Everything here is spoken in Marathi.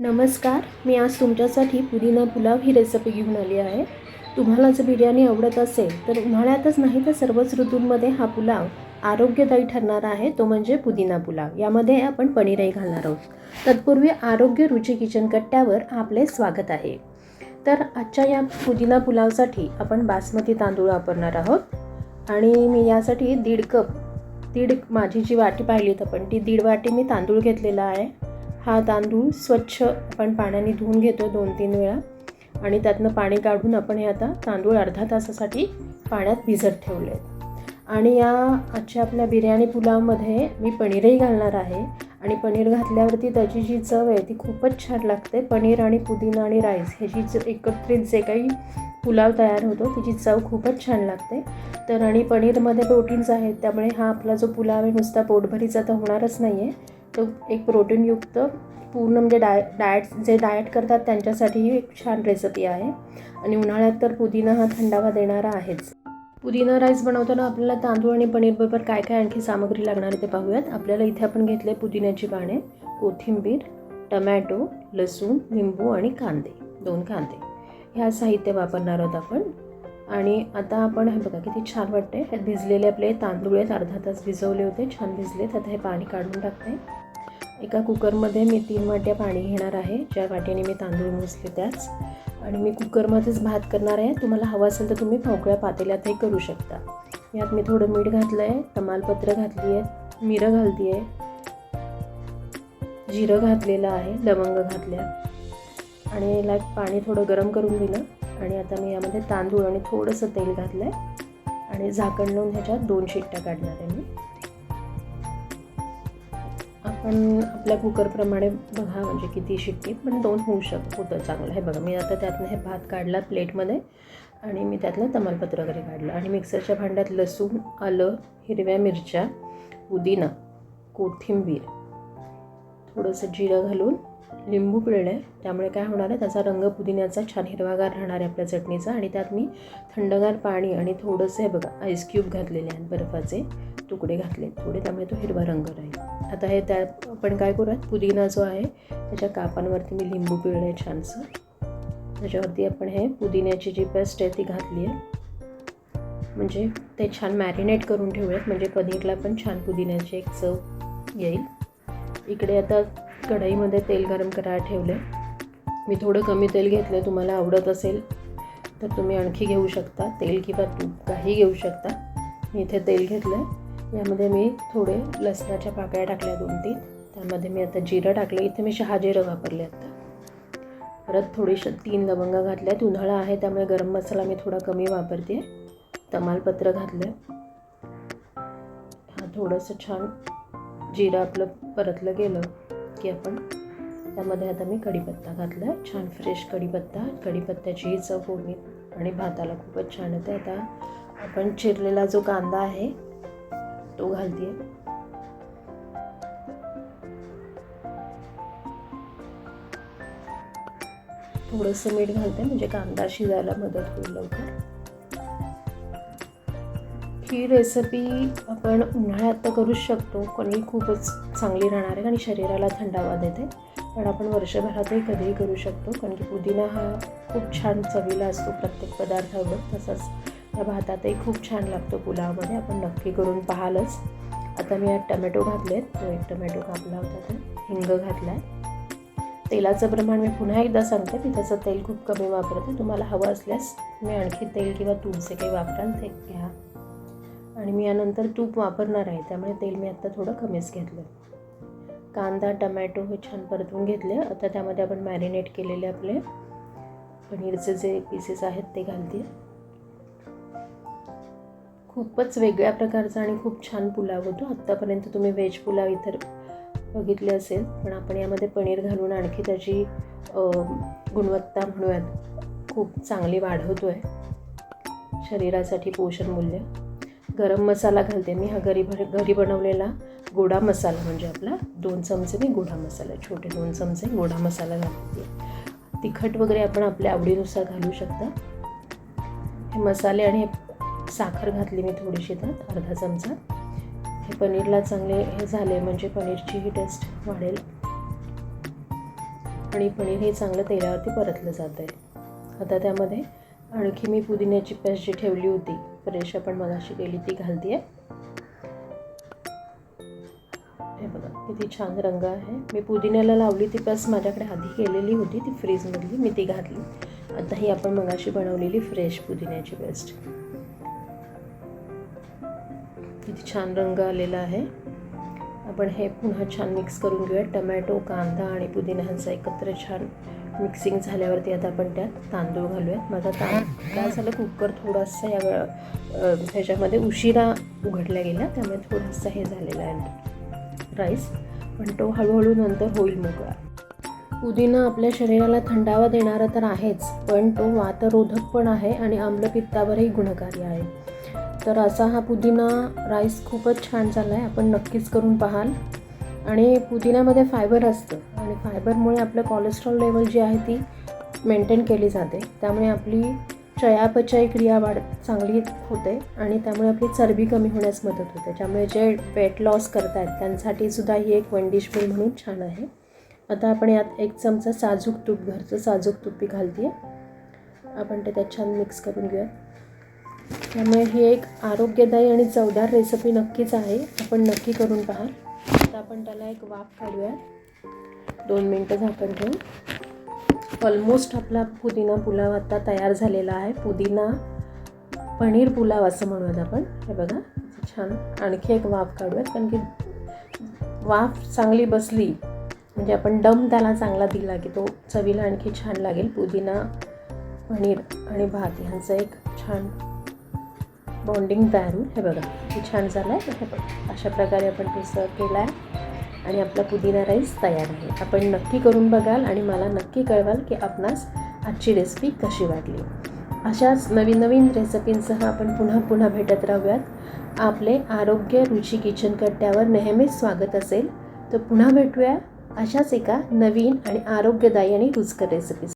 नमस्कार मी आज तुमच्यासाठी पुदिना पुलाव ही रेसिपी घेऊन आली आहे. तुम्हाला जर बिर्याणी आवडत असेल तर उन्हाळ्यातच नाही तर सर्वच ऋतूंमध्ये हा पुलाव आरोग्यदायी ठरणारा आहे. तो म्हणजे पुदिना पुलाव. यामध्ये आपण पनीरही घालणार आहोत. तत्पूर्वी आरोग्य रुची किचन कट्ट्यावर आपले स्वागत आहे. तर आजच्या या पुदिना पुलावसाठी आपण बासमती तांदूळ वापरणार आहोत. आणि मी यासाठी दीड कप दीड माझी जी वाटी पाहिली तर पण ती दीड वाटी मी तांदूळ घेतलेला आहे. हा तांदूळ स्वच्छ आपण पाण्याने धुवून घेतो दोन तीन वेळा. आणि त्यातनं पाणी काढून आपण हे आता तांदूळ अर्धा तासासाठी पाण्यात भिजत ठेवले आहेत आणि या आजच्या आपल्या बिर्याणी पुलावमध्ये मी पनीरही घालणार आहे. आणि पनीर घातल्यावरती त्याची जी चव आहे ती खूपच छान लागते. पनीर आणि पुदिना आणि राईस ह्याची ज एकत्रित जे काही पुलाव तयार होतो त्याची चव खूपच छान लागते. तर आणि पनीरमध्ये प्रोटीन्स आहेत त्यामुळे हा आपला जो पुलाव आहे नुसता पोटभरीचा तर होणारच नाही आहे तो एक प्रोटीनयुक्त पूर्ण म्हणजे डाय डायट्स जे डाएट करतात त्यांच्यासाठीही एक छान रेसिपी आहे. आणि उन्हाळ्यात तर पुदिना हा थंडावा देणारा आहेच. पुदिना राईस बनवताना आपल्याला तांदूळ आणि पनीरबरोबर काय काय आणखी सामग्री लागणार आहे ते पाहूयात. आपल्याला इथे आपण घेतले पुदिन्याची पाने कोथिंबीर टमॅटो लसूण लिंबू आणि कांदे दोन कांदे. ह्या साहित्य वापरणार आहोत आपण. आणि आता आपण हे बघा किती छान वाटते हे भिजलेले आपले तांदूळ आहेत अर्धा तास भिजवले होते छान भिजलेत. आता हे पाणी काढून टाकते. एका कुकरमध्ये मी तीन वाट्या पाणी घेणार आहे. ज्या वाट्याने मी तांदूळ मोजले त्याच. आणि मी कुकरमध्येच भात करणार आहे. तुम्हाला हवं असेल तर तुम्ही मोकळ्या पातेल्यातही करू शकता. यात मी थोडं मीठ घातलं आहे तमालपत्र घातली आहे मिरं घालती आहे जिरं घातलेलं आहे लवंग घातल्या. आणि लाईक पाणी थोडं गरम करून दिलं. आणि आता मी यामध्ये तांदूळ आणि थोडंसं तेल घातलं आहे आणि झाकण लावून ह्याच्यात दोन शिट्ट्या काढणार आहे मी. आपण आपल्या कुकरप्रमाणे बघा म्हणजे किती शिट्टी पण दोन होऊ शक होतं चांगलं. हे बघा मी आता त्यातनं हे भात काढला प्लेटमध्ये आणि मी त्यातलं तमालपत्र वगैरे काढलं. आणि मिक्सरच्या भांड्यात लसूण आलं हिरव्या मिरच्या पुदिना कोथिंबीर थोडंसं जिरं घालून लिंबू पिळलं. आहे त्यामुळे काय होणार आहे? त्याचा रंग पुदिन्याचा छान हिरवागार राहणार आहे आपल्या चटणीचा. आणि त्यात मी थंडगार पाणी आणि थोडंसं हे बघा आईस क्यूब घातलेले आहेत बर्फाचे. तुकडे घातले थोडे त्यामुळे तो हिरवा रंग राहील. आता हे त्यात आपण काय करूयात? पुदिना जो आहे त्याच्या कापांवरती मी लिंबू पिळलं आहे छानसं. त्याच्यावरती आपण हे पुदिन्याची जी पेस्ट आहे ती घातली आहे. म्हणजे ते छान मॅरिनेट करून ठेवूयात. म्हणजे पनीरला पण छान पुदिन्याची एक चव येईल. इकडे आता कढईमध्ये तेल गरम करायला ठेवले. मी थोडं कमी तेल घेतलं आहे तुम्हाला आवडत असेल तर तुम्ही आणखी घेऊ शकता. तेल किंवा तूप काही घेऊ शकता. मी इथे तेल घेतलं आहे यामध्ये मी थोडे लसणाच्या पाकळ्या टाकल्या दोन तीन. त्यामध्ये मी आता जिरं टाकलं इथे मी शहा जिरं वापरले आता. परत थोडीशा तीन लवंगा आहेत उन्हाळा आहे त्यामुळे गरम मसाला मी थोडा कमी वापरते. तमालपत्र घातलं हा थोडंसं छान जिरं आपलं परतलं गेलं. की आपण त्यामध्ये आता मी कढीपत्ता घातला आहे छान फ्रेश कढीपत्ता. कढीपत्त्याचीही चव फोडणी आणि भाताला खूपच छान येते. आता आपण चिरलेला जो कांदा आहे तो घालते थोडंसं मीठ घालते म्हणजे कांदा शिजायला मदत होईल लवकर. ही रेसिपी आपण उन्हाळ्यात तर करूच शकतो. पण ही खूपच चांगली राहणार आहे आणि शरीराला थंडावा देते. पण आपण वर्षभरातही कधीही करू शकतो. कारण की पुदिना हा खूप छान चवीला असतो प्रत्येक पदार्थावर. तसंच या भातातही खूप छान लागतो पुलावमध्ये. आपण नक्की करून पाहालच. आता मी यात टमॅटो आहेत तो एक टमॅटो कापला होता तर हिंग घातला आहे तेलाचं प्रमाण मी पुन्हा एकदा सांगते. मी त्याचं तेल खूप कमी वापरते. तुम्हाला हवं असल्यास मी आणखी तेल किंवा तुमचे काही वापराल ते घ्या. आणि मी यानंतर तूप वापरणार आहे त्यामुळे तेल मी आत्ता थोडं कमीच घेतलं कांदा टमॅटो हे छान परतवून घेतले. आता त्यामध्ये आपण मॅरिनेट केलेले आपले पनीरचे जे पीसेस आहेत ते घालते. खूपच वेगळ्या प्रकारचा आणि खूप छान पुलाव होतो. आत्तापर्यंत तुम्ही व्हेज पुलाव इतर बघितले असेल पण आपण यामध्ये पनीर घालून आणखी त्याची गुणवत्ता म्हणूयात खूप चांगली वाढवतो आहे शरीरासाठी पोषण मूल्य. गरम मसाला घालते मी हा घरी भर घरी बनवलेला गोडा मसाला म्हणजे आपला दोन चमचे मी गोडा मसाला छोटे दोन चमचे गोडा मसाला घालते. तिखट वगैरे आपण आपल्या आवडीनुसार घालू शकता. हे मसाले आणि हे साखर घातली मी थोडीशी त्यात अर्धा चमचा. हे पनीरला चांगले हे झाले म्हणजे पनीरची ही टेस्ट वाढेल. आणि पनीर हे चांगलं तेलावरती परतलं जात आहे आता त्यामध्ये आणखी मी पुदिन्याची पेस्ट जी ठेवली होती फ्रेश आपण मगाशी केली ती घालते आहे हे बघा किती छान रंग आहे. मी पुदिन्याला लावली ती पेस्ट माझ्याकडे आधी केलेली होती ती फ्रीजमधली मी ती घातली. आता ही आपण मगाशी बनवलेली फ्रेश पुदिन्याची पेस्ट. किती छान रंग आलेला आहे. आपण हे पुन्हा छान मिक्स करून घेऊया टमॅटो कांदा आणि पुदिना ह्यांचा एकत्र छान मिक्सिंग झाल्यावरती आता आपण त्यात तांदूळ घालूयात. माझा तांदूळ काय झालं? कुकर थोडासा या ह्याच्यामध्ये उशिरा उघडल्या गेला त्यामुळे थोडासा हे झालेला आहे. राईस. पण तो हळूहळू नंतर होईल मोकळा. पुदिना आपल्या शरीराला थंडावा देणारा तर आहेच पण तो वातरोधक पण आहे आणि आम्लपित्तावरही गुणकारी आहे. तर असा हा पुदिना राईस खूपच छान झाला आहे आपण नक्कीच करून पाहाल. आणि पुदिन्यामध्ये फायबर असतं. आणि फायबरमुळे आपलं कोलेस्ट्रॉल लेवल जी आहे ती मेंटेन केली जाते. त्यामुळे आपली चयापचय क्रिया वाढ चांगली होते आणि त्यामुळे आपली चरबी कमी होण्यास मदत होते. त्यामुळे जे वेट लॉस करतायत त्यांसाठी सुद्धा ही एक वन डिश मील म्हणून छान आहे. आता आपण यात एक चमचा साजूक तूप घरचं साजूक तूप घालते आहे आपण ते त्यात छान मिक्स करून घेऊया त्यामुळे ही एक आरोग्यदायी आणि चवदार रेसिपी नक्कीच आहे. आपण नक्की करून पाहाल आता आपण त्याला एक वाफ काढूया दोन मिनटं झाकण ठेवून. ऑलमोस्ट आपला पुदिना पुलाव आता तयार झालेला आहे. पुदिना पनीर पुलाव असं म्हणूयात आपण. हे बघा छान. आणखी एक वाफ काढूयात. कारण की वाफ चांगली बसली म्हणजे आपण दम त्याला चांगला दिला की तो चवीला आणखी छान लागेल. पुदिना पनीर आणि भात ह्यांचं एक छान बॉन्डिंग तयार होईल. हे बघा किती छान झालं आहे. हे बघा अशा प्रकारे आपण ते सर्व केला आहे. आणि आपला पुदिना राईस तयार आहे. आपण नक्की करून बघाल आणि मला नक्की कळवाल की आपणास आजची रेसिपी कशी वाटली. अशाच नवीन नवीन रेसिपींसह आपण पुन्हा पुन्हा भेटत राहूयात. आपले आरोग्य रुची किचन कट्ट्यावर नेहमीच स्वागत असेल. तर पुन्हा भेटूया अशाच एका नवीन आणि आरोग्यदायी आणि रुचकर रेसिपीज